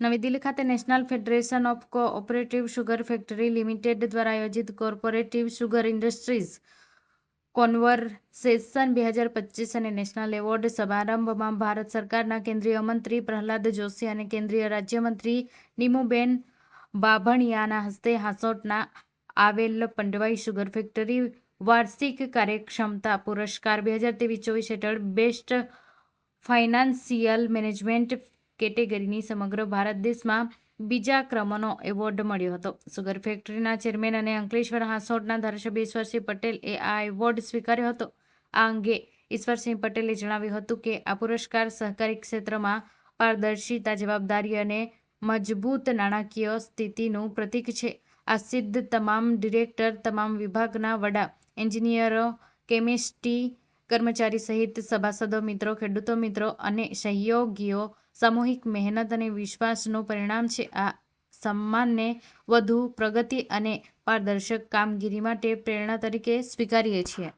નવી દિલ્હી ખાતે national federation of co-operative sugar factory limited દ્વારા આયોજિત કોર્પોરેટિવ સુગર ઇન્ડસ્ટ્રીઝ કોન્વર્સેશન બે હજાર પચીસ અને નેશનલ એવોર્ડ સમારંભમાં ભારત સરકારના કેન્દ્રીય મંત્રી પ્રહલાદ જોશી અને કેન્દ્રીય રાજ્યમંત્રી નીમુબેન બાભણિયાના હસ્તે હાસોટના આવેલ પંડવાઈ સુગર ફેક્ટરી વાર્ષિક કાર્યક્ષમતા પુરસ્કાર બે હજાર તેવીસ-ચોવીસ હેઠળ બેસ્ટ ફાઇનાન્સિયલ મેનેજમેન્ટ કેટેગરીની સમગ્ર ભારત દેશમાં બીજા ક્રમનો એવોર્ડ મળ્યો હતો. સુગર ફેક્ટરીના ચેરમેન અને અંકલેશ્વર હાંસોટના ધારાસભ્ય ઈશ્વરસિંહ પટેલે આ એવોર્ડ સ્વીકાર્યો હતો. આ અંગે ઈશ્વરસિંહ પટેલે જણાવ્યું હતું કે, આ પુરસ્કાર સહકારી ક્ષેત્રમાં પારદર્શિતા, જવાબદારી અને મજબૂત નાણાકીય સ્થિતિનું પ્રતીક છે. આ સિદ્ધ તમામ ડિરેક્ટર, તમામ વિભાગના વડા, એન્જિનિયરો કેમિસ્ટ્રી કર્મચારી સહિત સભાસદો, મિત્રો, ખેડૂતો, મિત્રો અને સહયોગીઓ સામૂહિક મહેનત અને વિશ્વાસનું પરિણામ છે. આ સન્માનને વધુ પ્રગતિ અને પારદર્શક કામગીરી માટે પ્રેરણા તરીકે સ્વીકારીએ છીએ.